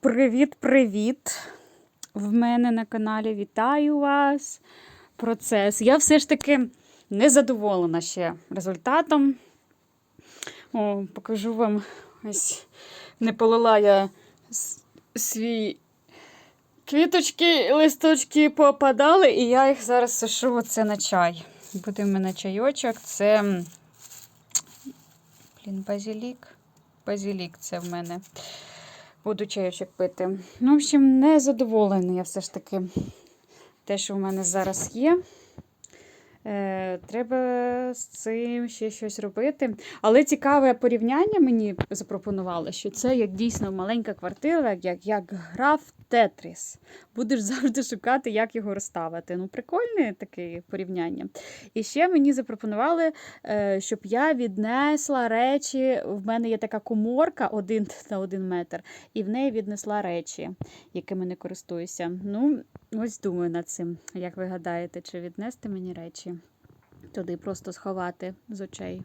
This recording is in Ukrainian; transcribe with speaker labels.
Speaker 1: Привіт-привіт! В мене на каналі вітаю вас. Процес. Я все ж таки не задоволена ще результатом. О, покажу вам ось не полила я свій квіточки, листочки попадали, і я їх зараз сушу оце на чай. Буде в мене чайочок. Це блін, базилік. Базилік це в мене. Буду чайочок пити. Ну, в общем, не задоволена я все ж таки те, що в мене зараз є. Е, треба з цим ще щось робити. Але цікаве порівняння мені запропонували, що це як дійсно маленька квартира, як, як гра в Тетріс. Будеш завжди шукати, як його розставити. Ну, прикольне таке порівняння. І ще мені запропонували, е, щоб я віднесла речі. В мене є така коморка один на один метр, і в неї віднесла речі, якими не користуюся. Ну, ось думаю над цим. Як ви гадаєте, чи віднести мені речі? Туди просто сховати з очей.